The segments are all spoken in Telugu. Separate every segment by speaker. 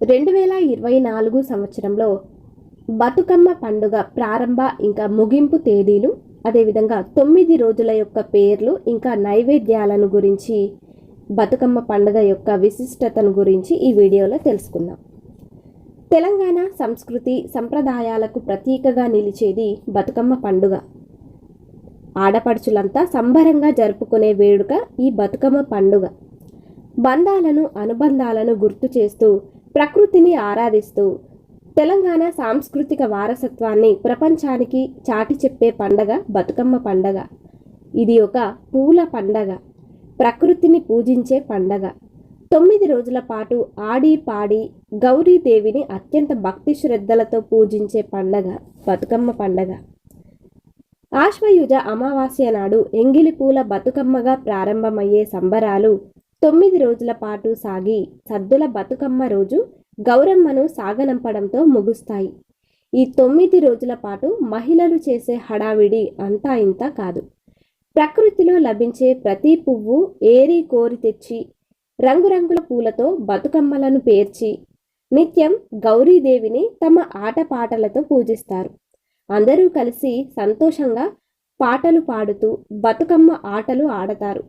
Speaker 1: రెండు వేల ఇరవై నాలుగు సంవత్సరంలో బతుకమ్మ పండుగ ప్రారంభ ఇంకా ముగింపు తేదీలు అదేవిధంగా తొమ్మిది రోజుల యొక్క పేర్లు ఇంకా నైవేద్యాలను గురించి బతుకమ్మ పండుగ యొక్క విశిష్టతను గురించి ఈ వీడియోలో తెలుసుకుందాం. తెలంగాణ సంస్కృతి సంప్రదాయాలకు ప్రతీకగా నిలిచేది బతుకమ్మ పండుగ. ఆడపడుచులంతా సంబరంగా జరుపుకునే వేడుక ఈ బతుకమ్మ పండుగ. బంధాలను అనుబంధాలను గుర్తు చేస్తూ ప్రకృతిని ఆరాధిస్తూ తెలంగాణ సాంస్కృతిక వారసత్వాన్ని ప్రపంచానికి చాటి చెప్పే పండగ బతుకమ్మ పండగ. ఇది ఒక పూల పండగ ప్రకృతిని పూజించే పండగ. తొమ్మిది రోజుల పాటు ఆడి పాడి గౌరీదేవిని అత్యంత భక్తి శ్రద్ధలతో పూజించే పండగ బతుకమ్మ పండగ. ఆశ్వయుజ అమావాస్య నాడు ఎంగిలి పూల బతుకమ్మగా ప్రారంభమయ్యే సంబరాలు తొమ్మిది రోజుల పాటు సాగి సద్దుల బతుకమ్మ రోజు గౌరమ్మను సాగనంపడంతో ముగుస్తాయి. ఈ తొమ్మిది రోజుల పాటు మహిళలు చేసే హడావిడి అంతా ఇంత కాదు. ప్రకృతిలో లభించే ప్రతి పువ్వు ఏరి కోరి తెచ్చి రంగురంగుల పూలతో బతుకమ్మలను పేర్చి నిత్యం గౌరీదేవిని తమ ఆటపాటలతో పూజిస్తారు. అందరూ కలిసి సంతోషంగా పాటలు పాడుతూ బతుకమ్మ ఆటలు ఆడతారు.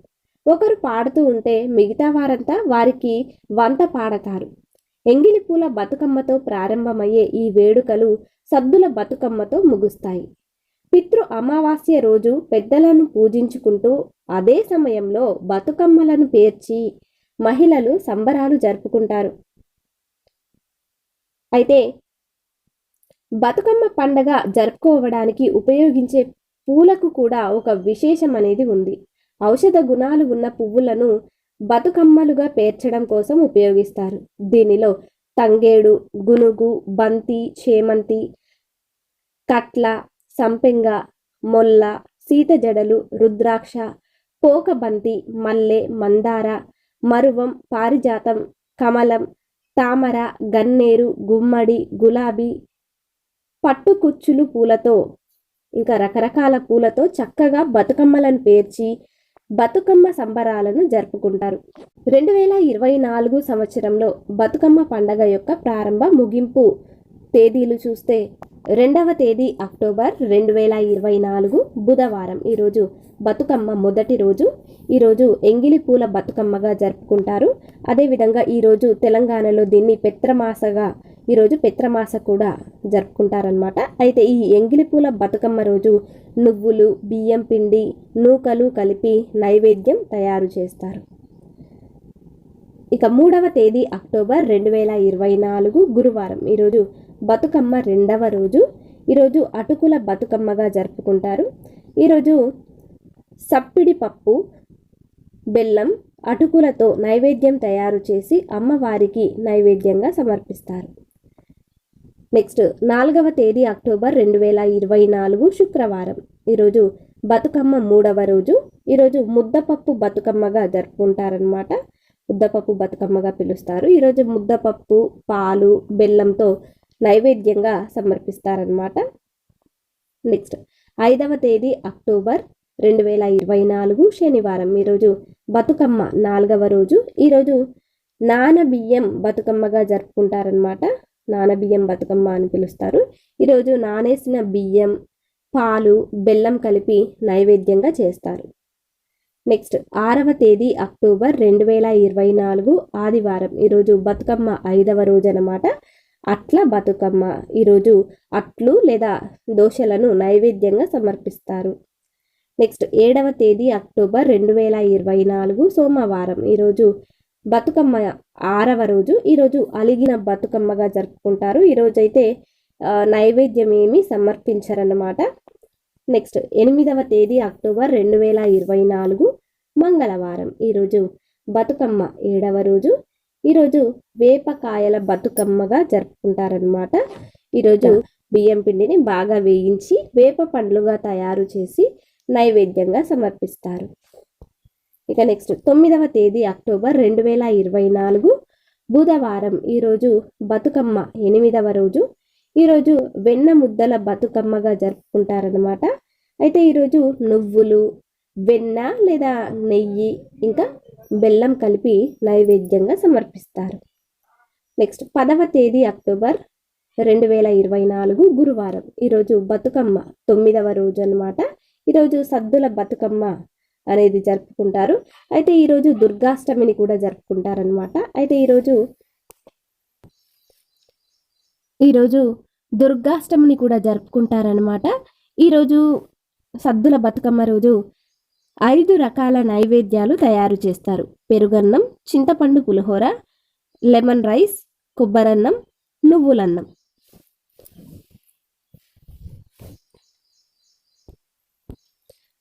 Speaker 1: ఒకరు పాడుతూ ఉంటే మిగతా వారంతా వారికి వంత పాడతారు. ఎంగిలి పూల బతుకమ్మతో ప్రారంభమయ్యే ఈ వేడుకలు సద్దుల బతుకమ్మతో ముగుస్తాయి. పితృ అమావాస్య రోజు పెద్దలను పూజించుకుంటూ అదే సమయంలో బతుకమ్మలను పేర్చి మహిళలు సంబరాలు జరుపుకుంటారు. అయితే బతుకమ్మ పండగ జరుపుకోవడానికి ఉపయోగించే పూలకు కూడా ఒక విశేషం అనేది ఉంది. ఔషధ గుణాలు ఉన్న పువ్వులను బతుకమ్మలుగా పేర్చడం కోసం ఉపయోగిస్తారు. దీనిలో తంగేడు గునుగు బంతి చేమంతి కట్ల సంపెంగ మొల్ల సీత జడలు రుద్రాక్ష పోకబంతి మల్లె మందార మరువం పారిజాతం కమలం తామర గన్నేరు గుమ్మడి గులాబీ పట్టుకుచ్చులు పూలతో ఇంకా రకరకాల పూలతో చక్కగా బతుకమ్మలను పేర్చి బతుకమ్మ సంబరాలను జరుపుకుంటారు. రెండు వేల ఇరవై నాలుగు సంవత్సరంలో బతుకమ్మ పండగ యొక్క ప్రారంభ ముగింపు తేదీలు చూస్తే రెండవ తేదీ అక్టోబర్ రెండు వేల ఇరవై నాలుగు బుధవారం. ఈరోజు బతుకమ్మ మొదటి రోజు. ఈరోజు ఎంగిలి పూల బతుకమ్మగా జరుపుకుంటారు. అదేవిధంగా ఈరోజు తెలంగాణలో దీన్ని పెత్రమాసగా ఈరోజు పిత్రమాస కూడా జరుపుకుంటారనమాట అయితే ఈ ఎంగిలిపూల బతుకమ్మ రోజు నువ్వులు బియ్యం పిండి నూకలు కలిపి నైవేద్యం తయారు చేస్తారు. ఇక మూడవ తేదీ అక్టోబర్ రెండు వేల ఇరవై నాలుగు గురువారం. ఈరోజు బతుకమ్మ రెండవ రోజు. ఈరోజు అటుకుల బతుకమ్మగా జరుపుకుంటారు. ఈరోజు సప్పిడి పప్పు బెల్లం అటుకులతో నైవేద్యం తయారు చేసి అమ్మవారికి నైవేద్యంగా సమర్పిస్తారు. నెక్స్ట్ నాలుగవ తేదీ అక్టోబర్ రెండు వేల ఇరవై నాలుగు శుక్రవారం. ఈరోజు బతుకమ్మ మూడవ రోజు. ఈరోజు ముద్దపప్పు బతుకమ్మగా జరుపుకుంటారనమాట ముద్దపప్పు బతుకమ్మగా పిలుస్తారు. ఈరోజు ముద్దపప్పు పాలు బెల్లంతో నైవేద్యంగా సమర్పిస్తారనమాట నెక్స్ట్ ఐదవ తేదీ అక్టోబర్ రెండు వేల ఇరవై నాలుగు శనివారం. ఈరోజు బతుకమ్మ నాలుగవ రోజు. ఈరోజు నానబియ్యం బతుకమ్మగా జరుపుకుంటారనమాట నానబియ్యం బతుకమ్మ అని పిలుస్తారు. ఈరోజు నానేసిన బియ్యం పాలు బెల్లం కలిపి నైవేద్యంగా చేస్తారు. నెక్స్ట్ ఆరవ తేదీ అక్టోబర్ రెండు వేల ఇరవై నాలుగు ఆదివారం. ఈరోజు బతుకమ్మ ఐదవ రోజు అనమాట అట్ల బతుకమ్మ ఈరోజు అట్లు లేదా దోశలను నైవేద్యంగా సమర్పిస్తారు. నెక్స్ట్ ఏడవ తేదీ అక్టోబర్ రెండు వేల ఇరవై నాలుగు సోమవారం. ఈరోజు బతుకమ్మ ఆరవ రోజు. ఈరోజు అలిగిన బతుకమ్మగా జరుపుకుంటారు. ఈరోజు అయితే నైవేద్యం ఏమీ సమర్పించరన్నమాట. నెక్స్ట్ ఎనిమిదవ తేదీ అక్టోబర్ రెండు వేల ఇరవై నాలుగు మంగళవారం. ఈరోజు బతుకమ్మ ఏడవ రోజు. ఈరోజు వేపకాయల బతుకమ్మగా జరుపుకుంటారనమాట ఈరోజు బియ్యం పిండిని బాగా వేయించి వేప పండ్లుగా తయారు చేసి నైవేద్యంగా సమర్పిస్తారు. ఇక నెక్స్ట్ తొమ్మిదవ తేదీ అక్టోబర్ రెండు వేల ఇరవై నాలుగు బుధవారం. ఈరోజు బతుకమ్మ ఎనిమిదవ రోజు. ఈరోజు వెన్న ముద్దల బతుకమ్మగా జరుపుకుంటారనమాట అయితే ఈరోజు నువ్వులు వెన్న లేదా నెయ్యి ఇంకా బెల్లం కలిపి నైవేద్యంగా సమర్పిస్తారు. నెక్స్ట్ పదవ తేదీ అక్టోబర్ రెండు వేల ఇరవై నాలుగు గురువారం. ఈరోజు బతుకమ్మ తొమ్మిదవ రోజు అన్నమాట. ఈరోజు సద్దుల బతుకమ్మ అనేది జరుపుకుంటారు. అయితే ఈరోజు దుర్గాష్టమిని కూడా జరుపుకుంటారనమాట అయితే ఈరోజు ఈరోజు దుర్గాష్టమిని కూడా జరుపుకుంటారనమాట ఈరోజు సద్దుల బతుకమ్మ రోజు ఐదు రకాల నైవేద్యాలు తయారు చేస్తారు. పెరుగన్నం చింతపండు పులిహోర లెమన్ రైస్ కొబ్బరన్నం నువ్వులన్నం.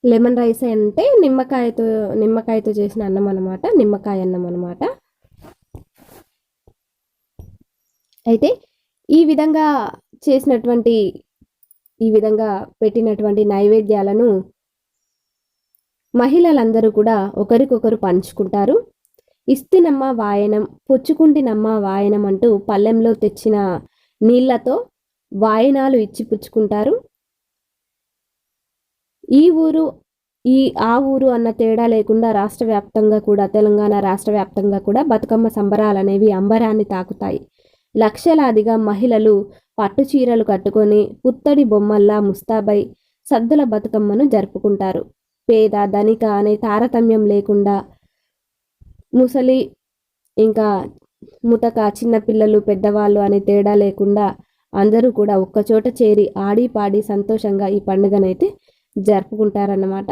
Speaker 1: లెమన్ రైస్ అంటే నిమ్మకాయతో నిమ్మకాయతో చేసిన అన్నం అనమాట నిమ్మకాయ అన్నం అనమాట అయితే ఈ విధంగా చేసినటువంటి ఈ విధంగా పెట్టినటువంటి నైవేద్యాలను మహిళలందరూ కూడా ఒకరికొకరు పంచుకుంటారు. ఇస్తినమ్మ వాయనం పుచ్చుకుంటినమ్మ వాయనం అంటూ పల్లెంలో తెచ్చిన నీళ్ళతో వాయనాలు ఇచ్చి పుచ్చుకుంటారు ఈ ఊరు ఈ ఆ ఊరు అన్న తేడా లేకుండా రాష్ట్ర వ్యాప్తంగా కూడా తెలంగాణ రాష్ట్ర వ్యాప్తంగా కూడా బతుకమ్మ సంబరాలు అనేవి అంబరాన్ని తాకుతాయి. లక్షలాదిగా మహిళలు పట్టు చీరలు కట్టుకొని పుత్తడి బొమ్మల్లా ముస్తాబై సద్దుల బతుకమ్మను జరుపుకుంటారు. పేద ధనిక అనే తారతమ్యం లేకుండా ముసలి ఇంకా ముతక చిన్నపిల్లలు పెద్దవాళ్ళు అనే తేడా లేకుండా అందరూ కూడా ఒక్కచోట చేరి ఆడి పాడి సంతోషంగా ఈ పండుగనైతే జరుపుకుంటారన్నమాట.